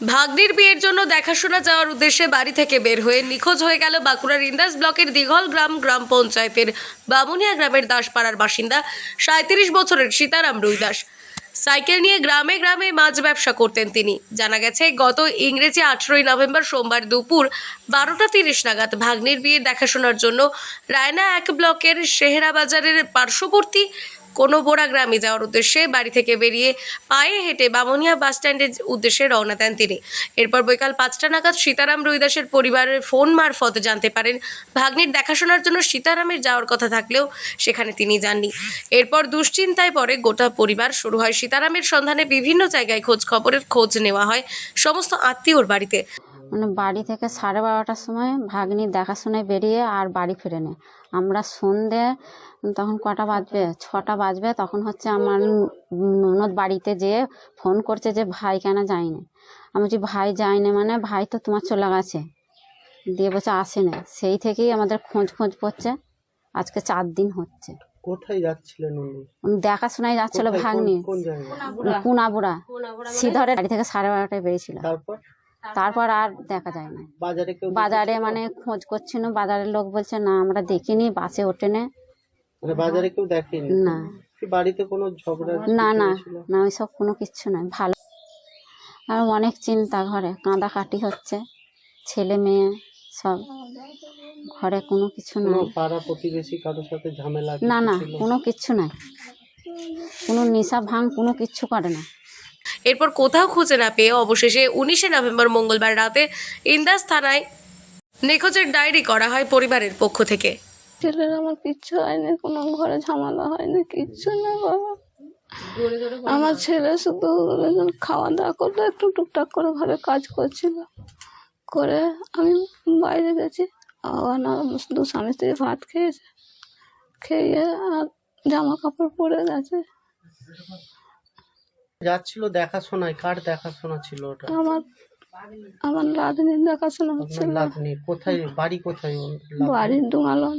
ভাগ্নির বিয়ের জন্য দেখাশোনা যাওয়ার উদ্দেশ্যে বাড়ি থেকে বের হয়ে নিখোঁজ হয়ে গেল বাঁকুড়ার ইন্দাস ব্লকের দিঘল গ্রাম গ্রাম পঞ্চায়েতের বামুনিয়া গ্রামের দাসপাড়ার বাসিন্দা সাঁত্রিশ বছরের সীতারাম রুইদাস। সাইকেল নিয়ে গ্রামে গ্রামে মাছ ব্যবসা করতেন তিনি। জানা গেছে, গত ইংরেজি আঠেরোই নভেম্বর সোমবার দুপুর বারোটা তিরিশ নাগাদ ভাগ্নির বিয়ে দেখাশোনার জন্য রায়না এক ব্লকের শেহরা বাজারের পার্শ্ববর্তী কোনো বোড়া গ্রামে যাওয়ার উদ্দেশ্যে বাড়ি থেকে বেরিয়ে পায়ে হেঁটে বামুনিয়া বাস স্ট্যান্ডের উদ্দেশ্যে রওনা দেন তিনি। এরপর বৈকাল পাঁচটা নাগাদ সীতারাম রুইদাসের পরিবারের ফোন মারফত জানতে পারেন। ভাগ্নির দেখাশোনার জন্য সীতারামের যাওয়ার কথা থাকলেও সেখানে তিনি যাননি। এরপর দুশ্চিন্তায় পরে গোটা পরিবার শুরু হয় সীতারামের সন্ধানে বিভিন্ন জায়গায় খোঁজ খবরের খোঁজ নেওয়া হয় সমস্ত আত্মীয়র বাড়িতে। মানে বাড়ি থেকে সাড়ে বারোটার সময় ভাগ্নি দেখাশোনায় বেরিয়ে আর বাড়ি ফিরেনি। আমরা সন্ধে তখন কটা বাজবে? ছটা বাজবে। তখন হচ্ছে আমার ননদ বাড়িতে যেয়ে ফোন করছে যে ভাই কেন যায়নি? আমি বলছি ভাই যায়নি মানে? ভাই তো তোমার চলে গেছে। দিয়ে বলছে আসেনি। সেই থেকেই আমাদের খোঁজ খোঁজ পড়ছে আজকে চার দিন হচ্ছে। কোথায় যাচ্ছিলেন উনি উনি দেখাশোনায় যাচ্ছিল ভাগ্নি। কুনাবুড়া সিধরের বাড়ি থেকে সাড়ে বারোটায় বেরিয়েছিল। তারপর? তারপর আর দেখা যায় না। বাজারে বাজারে মানে খোঁজ করছিল বাজারের লোক বলছে না আমরা দেখিনি বাসে ওঠেনে মানে বাজারে কেউ দেখেনি? না। বাড়িতে কোনো ঝগড়া না না? না ওইসব কোনো কিচ্ছু নয় ভালো। আর অনেক চিন্তা ঘরে কাঁদাকাটি হচ্ছে ছেলে মেয়ে সব। ঘরে কোনো কিছু নাই। পাড়া প্রতিবেশী কারোর সাথে ঝামেলা না না কোনো কিচ্ছু নাই। কোনো নেশা ভাঙ কোনো কিচ্ছু করে না। এরপর কোথাও খুঁজে না পেয়ে অবশেষে উনিশে নভেম্বর মঙ্গলবার রাতে ইন্দাস থানায় নিখোঁজের ডায়েরি করা হয় পরিবারের পক্ষ থেকে। ছেলের আমার কিচ্ছু হয়নি, কোনো ঘরে ঝামেলা হয়নি, কিচ্ছু না বাবা। আমার ছেলে শুধু খাওয়া দাওয়া করল একটু টুকটাক করে ঘরে কাজ করছিল। করে আমি বাইরে গেছি, আবার না, শুধু স্বামী স্ত্রী ভাত খেয়েছে, খেয়ে আর জামা কাপড় পরে গেছে। যাচ্ছিল দেখাশোনায় কার দেখাশোনা ছিল ওটা? আমার আমার লাদনির দেখাশোনা হচ্ছিল। লাভনি কোথায় বাড়ি কোথায়? বাড়ির ডুঙালন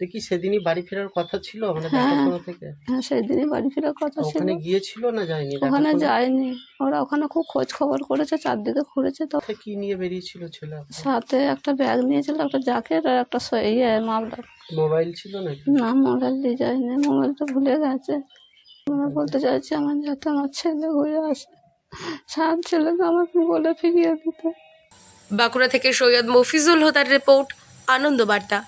দেখি সেদিনই বাড়ি ফেরার কথা ছিল মানে হ্যাঁ। দেখাশোনা থেকে? হ্যাঁ সেই দিনই বাড়ি ফেরার কথা ছিল। ওখানে গিয়েছিল না যায়নি ওখানে যায়নি। ওরা ওখানে খুব খোঁজ খবর করেছে চারদিকে ঘুরেছে তো। কি নিয়ে বেরিয়েছিল ছেলে সাথে একটা ব্যাগ নিয়েছিল একটা জ্যাকেট আর একটা ইয়ে মাফলার মোবাইল ছিল নাকি? না মোবাইল দিয়ে যায়নি মোবাইলটা ভুলে গেছে। আমরা বলতে চাইছি আমার যাতে আমার ছেলে ঘুরে আসে। সাত ছেলেকে আমাকে বলে ফিরিয়ে দিতে। বাঁকুড়া থেকে সৈয়দ মফিজুল হোদার রিপোর্ট আনন্দ বার্তা